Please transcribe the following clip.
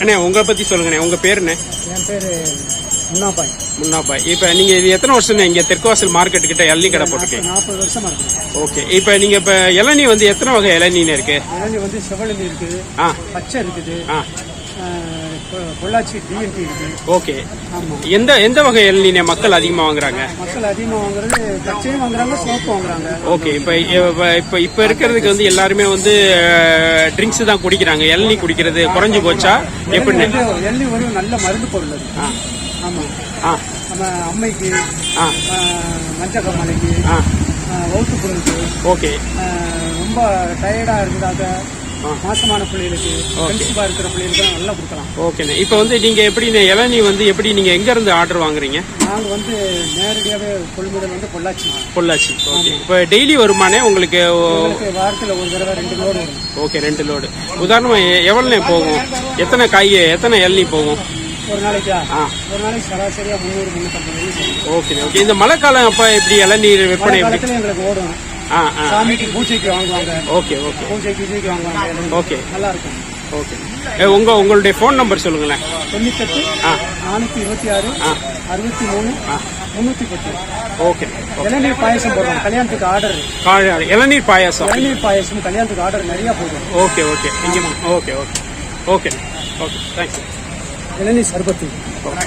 அண்ணே உங்களை பத்தி சொல்லுங்கண்ணே உங்க பேர் என்ன? என் பேர் முன்னாபாய். முன்னாபாய். இப்ப நீங்க இது எத்தனை வருஷம் இங்க தெற்குவாசல் மார்க்கெட் கிட்ட இளநீ கடை போட்டிருக்கீங்க? நாற்பது வருஷமா ஓகே. இப்ப நீங்க இப்ப இளநீ வந்து எத்தனை வகை இளநீன்னு இருக்கு? இளநீ வந்து செவலநீ இருக்குது பச்சை இருக்குது பொள்ளாச்சி டிஎன்டி இருக்குது ஓகே. எந்த எந்த வகை இளநீனை மக்கள் அதிகமா வாங்குறாங்க? மக்கள் அதிகமாக வாங்குறது பச்சையும் வாங்குறாங்க சோப்பு வாங்குறாங்க. ஓகே. இப்ப இப்ப- இப்ப இருக்கிறதுக்கு வந்து எல்லாருமே வந்து ட்ரிங்க்ஸ் தான் குடிக்கிறாங்க. இளநீ குடிக்கிறது குறைஞ்சு போச்சா? எப்படி? எள்ளி ஒரு நல்ல மருந்து பொருள் அது. ஆ. ஆமாம் ஆ. நம்ம அம்மைக்கு ஆ. மஞ்சக்கம்மலைக்கு ஆ. வவுத்து பொருளுக்கு ஓகே. ரொம்ப டயர்டாக இருக்கிறதாக மாசமான பிள்ளைகளுக்கு கன்சிவாக இருக்கிற பிள்ளைகளுக்கு நல்லா கொடுக்கலாம். ஓகேண்ணே இப்போ வந்து நீங்க எப்படி இளநீ வந்து எப்படி நீங்க எங்க இருந்து ஆர்டர் வாங்குறீங்க? நாங்கள் வந்து நேரடியாகவே கொள்முதல் வந்து பொள்ளாச்சி பொள்ளாச்சி. ஓகே இப்போ டெய்லி வருமானே உங்களுக்கு? வாரத்தில் ஒரு தடவை ரெண்டு லோடு ஓகே ரெண்டு லோடு உதாரணமா எ- எவ்வளவுண்ணே போகும்? எத்தனை காய் எத்தனை இளநீ போகும்? ஒரு நாளைக்கா? ஆ. ஒரு நாளைக்கு சராசரியாக முந்நூறு முந்நூற்றம்பது ஓகே ஓகே இந்த மழை காலம் அப்ப எப்படி இளநீர் விற்பனை எங்களுக்கு ஓடும். சாமிக்கு பூஜைக்கு வாங்குவாங்க. Okay okay. பூஜைக்கு பூஜைக்கு வாங்குவாங்க. ஓகே. நல்லா இருக்கும் ஓகே. ஏ, உங்க உங்களுடைய ஃபோன் நம்பர் சொல்லுங்களேன். தொண்ணூத்தெட்டு ஆ. நானூற்றி இருபத்தி ஆறு ஆ. அறுபத்தி மூணு முந்நூற்றி பத்து. ஓகே. இளநீர் பாயசம் போடுறோம் கல்யாணத்துக்கு ஆர்டர். இளநீர் பாயாசம். இளநீர் பாயசம் கல்யாணத்துக்கு ஆர்டர் நிறையா போடுறோம் ஓகே ஓகே. இங்கே okay okay. Okay. Okay. Thanks இளநீர் சர்பத்து. ஓகே.